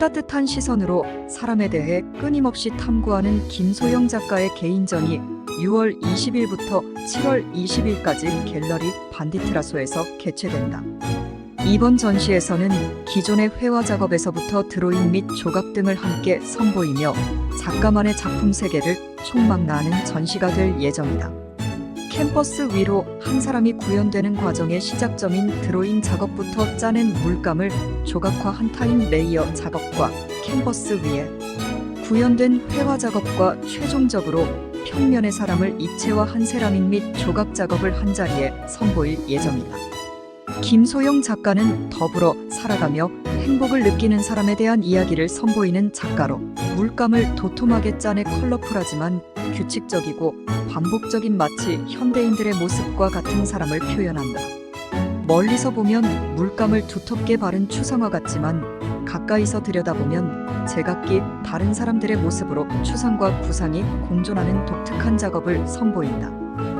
따뜻한 시선으로 사람에 대해 끊임없이 탐구하는 김소영 작가의 개인전이 6월 20일부터 7월 20일까지 갤러리 반디트라소에서 개최된다. 이번 전시에서는 기존의 회화 작업에서부터 드로잉 및 조각 등을 함께 선보이며 작가만의 작품 세계를 총망라하는 전시가 될 예정이다. 캠퍼스 위로 한 사람이 구현되는 과정의 시작점인 드로잉 작업부터 짜낸 물감을 조각화 한 타임 레이어 작업과 캔버스 위에 구현된 회화 작업과 최종적으로 평면의 사람을 입체화 한 세라믹 및 조각 작업을 한 자리에 선보일 예정이다. 김소영 작가는 더불어 살아가며 행복을 느끼는 사람에 대한 이야기를 선보이는 작가로 물감을 도톰하게 짜내 컬러풀하지만 규칙적이고 반복적인 마치 현대인들의 모습과 같은 사람을 표현한다. 멀리서 보면 물감을 두텁게 바른 추상화 같지만 가까이서 들여다보면 제각기 다른 사람들의 모습으로 추상과 구상이 공존하는 독특한 작업을 선보인다.